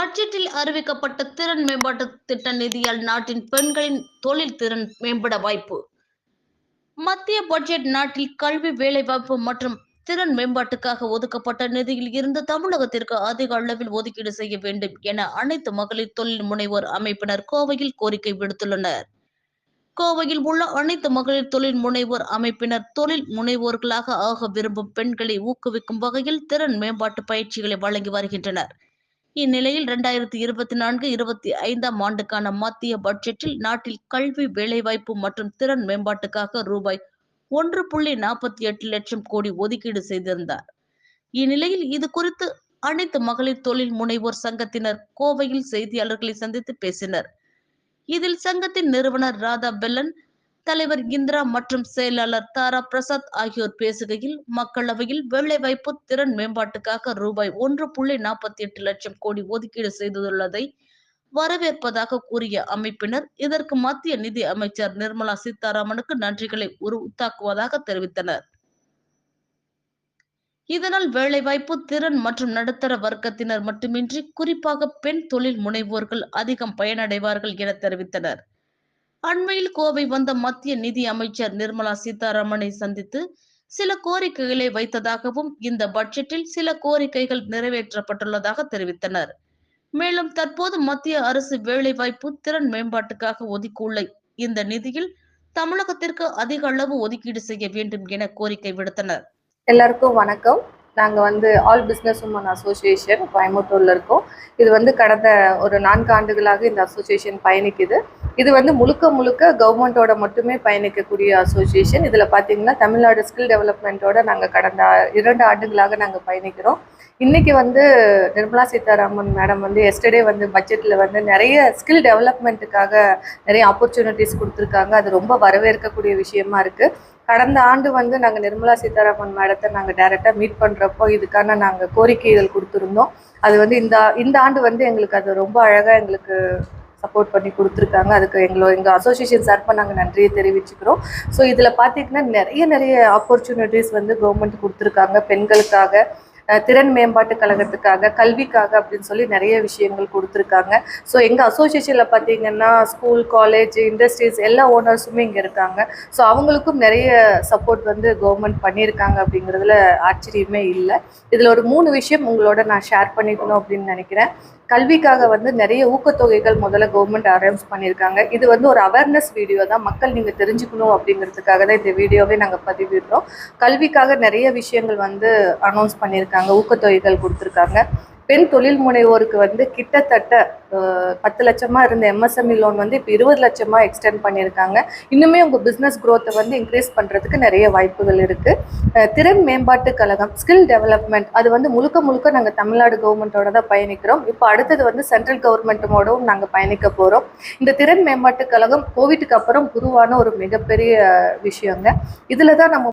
பட்ஜெட்டில் அறிவிக்கப்பட்ட திறன் மேம்பாட்டு திட்ட நிதியால் நாட்டின் பெண்களின் தொழில் திறன் மேம்பட வாய்ப்பு. மத்திய பட்ஜெட் நாட்டில் கல்வி வேலைவாய்ப்பு மற்றும் திறன் மேம்பாட்டுக்காக ஒதுக்கப்பட்ட நிதியில் இருந்து தமிழகத்திற்கு அதிக அளவில் ஒதுக்கீடு செய்ய வேண்டும் என அனைத்து மகளிர் தொழில் முனைவோர் அமைப்பினர் கோவையில் கோரிக்கை விடுத்துள்ளனர். கோவையில் உள்ள அனைத்து மகளிர் தொழில் முனைவோர் அமைப்பினர் தொழில் முனைவோர்களாக ஆக விரும்பும் பெண்களை ஊக்குவிக்கும் வகையில் திறன் மேம்பாட்டு பயிற்சிகளை வழங்கி வருகின்றனர். இந்நிலையில் இரண்டாயிரத்தி இருபத்தி நான்கு இருபத்தி ஐந்தாம் ஆண்டுக்கான மத்திய பட்ஜெட்டில் நாட்டில் கல்வி வேலைவாய்ப்பு மற்றும் திறன் மேம்பாட்டுக்காக ரூபாய் ஒன்று புள்ளி நாற்பத்தி எட்டு லட்சம் கோடி ஒதுக்கீடு செய்திருந்தார். இந்நிலையில் இது குறித்து அனைத்து மகளிர் தொழில் முனைவோர் சங்கத்தினர் கோவையில் செய்தியாளர்களை சந்தித்து பேசினர். இதில் சங்கத்தின் நிறுவனர் ராதா பெல்லன் தலைவர் இந்திரா மற்றும் செயலாளர் தாரா பிரசாத் ஆகியோர் பேசுகையில் மக்களவையில் வேலைவாய்ப்பு திறன் மேம்பாட்டுக்காக ரூபாய் ஒன்று புள்ளி நாற்பத்தி எட்டு லட்சம் கோடி ஒதுக்கீடு செய்துள்ளதை வரவேற்பதாக கூறிய அமைப்பினர் இதற்கு மத்திய நிதி அமைச்சர் நிர்மலா சீதாராமனுக்கு நன்றிகளை உருத்தாக்குவதாக தெரிவித்தனர். இதனால் வேலைவாய்ப்பு திறன் மற்றும் நடுத்தர வர்க்கத்தினர் மட்டுமின்றி குறிப்பாக பெண் தொழில் முனைவோர்கள் அதிகம் பயனடைவார்கள் என தெரிவித்தனர். அண்மையில் கோவை வந்த மத்திய நிதி அமைச்சர் நிர்மலா சீதாராமனை சந்தித்து சில கோரிக்கைகளை வைத்ததாகவும் இந்த பட்ஜெட்டில் சில கோரிக்கைகள் நிறைவேற்றப்பட்டுள்ளதாக தெரிவித்தனர். மேலும் தற்போது மத்திய அரசு வேலைவாய்ப்பு திறன் மேம்பாட்டுக்காக ஒதுக்கியுள்ள இந்த நிதியில் தமிழகத்திற்கு அதிக அளவு ஒதுக்கீடு செய்ய வேண்டும் என கோரிக்கை விடுத்தனர். எல்லாருக்கும் வணக்கம். நாங்கள் வந்து ஆல் பிஸ்னஸ் உமன் அசோசியேஷன் கோயம்புத்தூரில் இருக்கோம். இது வந்து கடந்த ஒரு நான்கு ஆண்டுகளாக இந்த அசோசியேஷன் பயணிக்குது. இது வந்து முழுக்க முழுக்க கவர்மெண்ட்டோட மட்டுமே பயணிக்கக்கூடிய அசோசியேஷன் இதில் பார்த்தீங்கன்னா தமிழ்நாடு ஸ்கில் டெவலப்மெண்ட்டோட நாங்கள் கடந்த இரண்டு ஆண்டுகளாக நாங்கள் பயணிக்கிறோம். இன்றைக்கி வந்து நிர்மலா சீதாராமன் மேடம் வந்து எஸ்டர்டே வந்து பட்ஜெட்டில் வந்து நிறைய ஸ்கில் டெவலப்மெண்ட்டுக்காக நிறைய ஆப்பர்ச்சுனிட்டிஸ் கொடுத்துருக்காங்க. அது ரொம்ப வரவேற்கக்கூடிய விஷயமா இருக்குது கடந்த ஆண்டு வந்து நாங்கள் நிர்மலா சீதாராமன் மேடத்தை நாங்கள் டைரெக்டாக மீட் பண்ணுறப்போ இதுக்கான நாங்கள் கோரிக்கைகள் கொடுத்துருந்தோம். அது வந்து இந்த இந்த ஆண்டு வந்து எங்களுக்கு அது ரொம்ப அழகாக எங்களுக்கு சப்போர்ட் பண்ணி கொடுத்துருக்காங்க. அதுக்கு எங்களோ எங்கள் அசோசியேஷன் சார்பாக நாங்கள் நன்றியை தெரிவிச்சுக்கிறோம். ஸோ இதில் பார்த்தீங்கன்னா நிறைய நிறைய ஆப்பர்ச்சுனிட்டிஸ் வந்து கவர்மெண்ட் கொடுத்துருக்காங்க. பெண்களுக்காக திறன் மேம்பாட்டு கழகத்துக்காக கல்விக்காக அப்படின்னு சொல்லி நிறைய விஷயங்கள் கொடுத்துருக்காங்க. ஸோ எங்கள் அசோசியேஷனில் பார்த்தீங்கன்னா ஸ்கூல் காலேஜ் இண்டஸ்ட்ரீஸ் எல்லா ஓனர்ஸுமே இங்கே இருக்காங்க. ஸோ அவங்களுக்கும் நிறைய சப்போர்ட் வந்து கவர்மெண்ட் பண்ணியிருக்காங்க அப்படிங்கிறதுல ஆச்சரியமே இல்லை. இதில் ஒரு மூணு விஷயம் உங்களோட நான் ஷேர் பண்ணிக்கணும் அப்படின்னு நினைக்கிறேன். கல்விக்காக வந்து நிறைய ஊக்கத்தொகைகள் முதல்ல கவர்மெண்ட் அரேஞ்ச் பண்ணியிருக்காங்க. இது வந்து ஒரு அவேர்னஸ் வீடியோ தான். மக்கள் நீங்கள் தெரிஞ்சுக்கணும் அப்படிங்கிறதுக்காக தான் இந்த வீடியோவே நாங்கள் பதிவிடுறோம். கல்விக்காக நிறைய விஷயங்கள் வந்து அனௌன்ஸ் பண்ணியிருக்காங்க. ஊக்கத்தொகைகள் கொடுத்துருக்காங்க. பெண் தொழில் முனைவோருக்கு வந்து கிட்டத்தட்ட பத்து லட்சமாக இருந்த எம்எஸ்எம்இ லோன் வந்து இப்போ இருபது லட்சமாக எக்ஸ்டெண்ட் பண்ணியிருக்காங்க. இன்னுமே உங்கள் பிஸ்னஸ் க்ரோத்தை வந்து இன்க்ரீஸ் பண்ணுறதுக்கு நிறைய வாய்ப்புகள் இருக்குது திறன் மேம்பாட்டு கழகம் ஸ்கில் டெவலப்மெண்ட் அது வந்து முழுக்க முழுக்க நாங்கள் தமிழ்நாடு கவர்மெண்ட்டோட தான் பயணிக்கிறோம். இப்போ அடுத்தது வந்து சென்ட்ரல் கவர்மெண்ட்டோடவும் நாங்கள் பயணிக்க போகிறோம் இந்த திறன் மேம்பாட்டு கழகம் கோவிட்டுக்கு அப்புறம் உருவான ஒரு மிகப்பெரிய விஷயங்க. இதில் தான் நம்ம